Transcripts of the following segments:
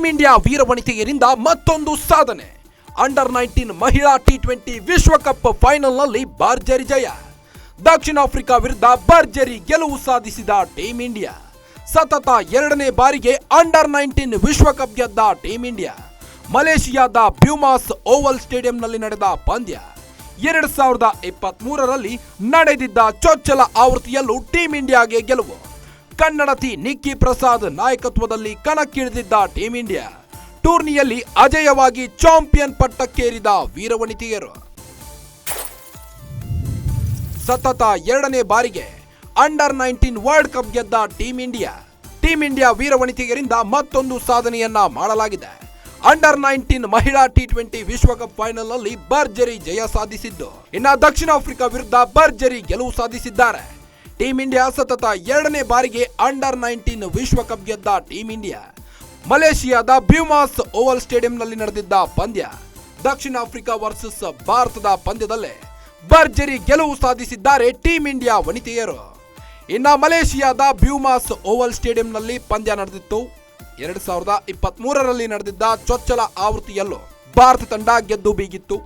Team India ವೀರವನಿತೆಯರಿಂದ ಮತ್ತೊಂದು ಸಾಧನೆ. ಅಂಡರ್ ನೈನ್ಟೀನ್ ಮಹಿಳಾ ಟಿ ಟ್ವೆಂಟಿ ವಿಶ್ವಕಪ್ ಫೈನಲ್ನಲ್ಲಿ ಭರ್ಜರಿ ಜಯ. ದಕ್ಷಿಣ ಆಫ್ರಿಕಾ ವಿರುದ್ಧ ಭರ್ಜರಿ ಗೆಲುವು ಸಾಧಿಸಿದ ಟೀಂ ಇಂಡಿಯಾ. ಸತತ ಎರಡನೇ ಬಾರಿಗೆ ಅಂಡರ್ ನೈನ್ಟೀನ್ ವಿಶ್ವಕಪ್ ಗೆದ್ದ ಟೀಂ ಇಂಡಿಯಾ. ಮಲೇಷಿಯಾದ ಬ್ಯೂಮಾಸ್ ಓವಲ್ ಸ್ಟೇಡಿಯಂನಲ್ಲಿ ನಡೆದ ಪಂದ್ಯ. ಎರಡು ಸಾವಿರದ ಇಪ್ಪತ್ತ್ ನಡೆದಿದ್ದ ಚೊಚ್ಚಲ ಆವೃತ್ತಿಯಲ್ಲೂ ಟೀಂ ಇಂಡಿಯಾಗೆ ಗೆಲುವು. ಕನ್ನಡತಿ ನಿಕ್ಕಿ ಪ್ರಸಾದ್ ನಾಯಕತ್ವದಲ್ಲಿ ಕಣಕ್ಕಿಳಿದಿದ್ದ ಟೀಂ ಇಂಡಿಯಾ. ಟೂರ್ನಿಯಲ್ಲಿ ಅಜೇಯವಾಗಿ ಚಾಂಪಿಯನ್ ಪಟ್ಟಕ್ಕೇರಿದ ವೀರವನಿತೆಯರು ಸತತ ಎರಡನೇ ಬಾರಿಗೆ ಅಂಡರ್ ನೈನ್ಟೀನ್ ವರ್ಲ್ಡ್ ಕಪ್ ಗೆದ್ದ ಟೀಂ ಇಂಡಿಯಾ. ಟೀಂ ಇಂಡಿಯಾ ವೀರವನಿತೆಯರಿಂದ ಮತ್ತೊಂದು ಸಾಧನೆಯನ್ನ ಮಾಡಲಾಗಿದೆ. ಅಂಡರ್ ನೈನ್ಟೀನ್ ಮಹಿಳಾ ಟಿ ಟ್ವೆಂಟಿ ವಿಶ್ವಕಪ್ ಫೈನಲ್ನಲ್ಲಿ ಭರ್ಜರಿ ಜಯ ಸಾಧಿಸಿದ್ದು. ಇನ್ನು ದಕ್ಷಿಣ ಆಫ್ರಿಕಾ ವಿರುದ್ಧ ಭರ್ಜರಿ ಗೆಲುವು ಸಾಧಿಸಿದ್ದಾರೆ. ಟೀಂ ಇಂಡಿಯಾ ಸತತ ಎರಡನೇ ಬಾರಿಗೆ ಅಂಡರ್ ನೈನ್ಟೀನ್ ವಿಶ್ವಕಪ್ ಗೆದ್ದ ಟೀಂ ಇಂಡಿಯಾ ಮಲೇಷಿಯಾದ ಬ್ಯೂಮಾಸ್ ಓವಲ್ ಸ್ಟೇಡಿಯಂನಲ್ಲಿ ನಡೆದಿದ್ದ ಪಂದ್ಯ. ದಕ್ಷಿಣ ಆಫ್ರಿಕಾ ವರ್ಸಸ್ ಭಾರತದ ಪಂದ್ಯದಲ್ಲೇ ಭರ್ಜರಿ ಗೆಲುವು ಸಾಧಿಸಿದ್ದಾರೆ ಟೀಂ ಇಂಡಿಯಾ ವನಿತೆಯರು. ಇನ್ನು ಮಲೇಷಿಯಾದ ಬ್ಯೂಮಾಸ್ ಓವಲ್ ಸ್ಟೇಡಿಯಂನಲ್ಲಿ ಪಂದ್ಯ ನಡೆದಿತ್ತು. ಎರಡು ಸಾವಿರದ ಇಪ್ಪತ್ತ್ ಮೂರರಲ್ಲಿ ನಡೆದಿದ್ದ ಚೊಚ್ಚಲ ಆವೃತ್ತಿಯಲ್ಲೂ ಭಾರತ ತಂಡ ಗೆದ್ದು ಬೀಗಿತ್ತು.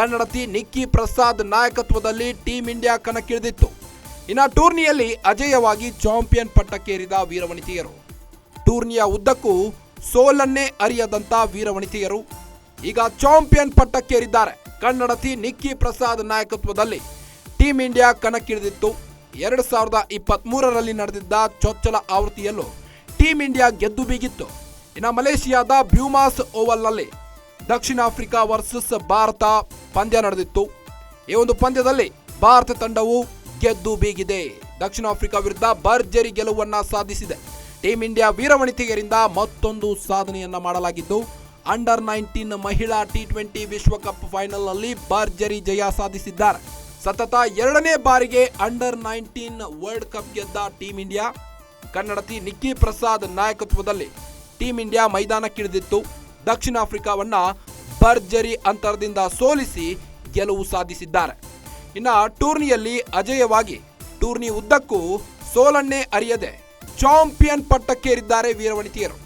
ಕನ್ನಡತಿ ನಿಕ್ಕಿ ಪ್ರಸಾದ್ ನಾಯಕತ್ವದಲ್ಲಿ ಟೀಂ ಇಂಡಿಯಾ ಕಣಕ್ಕಿಳಿದಿತ್ತು. ಇನ್ನು ಟೂರ್ನಿಯಲ್ಲಿ ಅಜೇಯವಾಗಿ ಚಾಂಪಿಯನ್ ಪಟ್ಟಕ್ಕೇರಿದ ವೀರವನಿತೆಯರು. ಟೂರ್ನಿಯ ಉದ್ದಕ್ಕೂ ಸೋಲನ್ನೇ ಅರಿಯದಂತ ವೀರವನಿತೆಯರು. ಈಗ ಚಾಂಪಿಯನ್ ಪಟ್ಟಕ್ಕೇರಿದ್ದಾರೆ. ಕನ್ನಡತಿ ನಿಕ್ಕಿ ಪ್ರಸಾದ್ ನಾಯಕತ್ವದಲ್ಲಿ ಟೀಂ ಇಂಡಿಯಾ ಕಣಕ್ಕಿಳಿದಿತ್ತು. ಎರಡು ಸಾವಿರದ ಇಪ್ಪತ್ತ್ ಮೂರರಲ್ಲಿ ನಡೆದಿದ್ದ ಚೊಚ್ಚಲ ಆವೃತ್ತಿಯಲ್ಲೂ ಟೀಂ ಇಂಡಿಯಾ ಗೆದ್ದು ಬೀಗಿತ್ತು. ಇನ್ನು ಮಲೇಷಿಯಾದ ಬ್ಯೂಮಾಸ್ ಓವಲ್ನಲ್ಲಿ ದಕ್ಷಿಣ ಆಫ್ರಿಕಾ ವರ್ಸಸ್ ಭಾರತ ಪಂದ್ಯ ನಡೆದಿತ್ತು. ಈ ಒಂದು ಪಂದ್ಯದಲ್ಲಿ ಭಾರತ ತಂಡವು ಗೆದ್ದು ಬೀಗಿದೆ. ದಕ್ಷಿಣ ಆಫ್ರಿಕಾ ವಿರುದ್ಧ ಭರ್ಜರಿ ಗೆಲುವನ್ನ ಸಾಧಿಸಿದೆ. ಟೀಂ ಇಂಡಿಯಾ ವೀರವನಿತೆಯರಿಂದ ಮತ್ತೊಂದು ಸಾಧನೆಯನ್ನ ಮಾಡಲಾಗಿದ್ದು, ಅಂಡರ್ ನೈನ್ಟೀನ್ ಮಹಿಳಾ ಟಿ ಟ್ವೆಂಟಿ ವಿಶ್ವಕಪ್ ಫೈನಲ್ನಲ್ಲಿ ಭರ್ಜರಿ ಜಯ ಸಾಧಿಸಿದ್ದಾರೆ. ಸತತ ಎರಡನೇ ಬಾರಿಗೆ ಅಂಡರ್ ನೈನ್ಟೀನ್ ವರ್ಲ್ಡ್ ಕಪ್ ಗೆದ್ದ ಟೀಂ ಇಂಡಿಯಾ, ಕನ್ನಡತಿ ನಿಕ್ಕಿ ಪ್ರಸಾದ್ ನಾಯಕತ್ವದಲ್ಲಿ ಟೀಂ ಇಂಡಿಯಾ ಮೈದಾನಕ್ಕಿಳಿದಿತ್ತು. ದಕ್ಷಿಣ ಆಫ್ರಿಕಾವನ್ನ ಭರ್ಜರಿ ಅಂತರದಿಂದ ಸೋಲಿಸಿ ಗೆಲುವು ಸಾಧಿಸಿದ್ದಾರೆ. ಇನ್ನ ಟೂರ್ನಿಯಲ್ಲಿ ಅಜೇಯವಾಗಿ ಟೂರ್ನಿ ಉದ್ದಕ್ಕೂ ಸೋಲನ್ನೇ ಅರಿಯದೆ ಚಾಂಪಿಯನ್ ಪಟ್ಟಕ್ಕೇರಿದ್ದಾರೆ ವೀರವನಿತೆಯರು.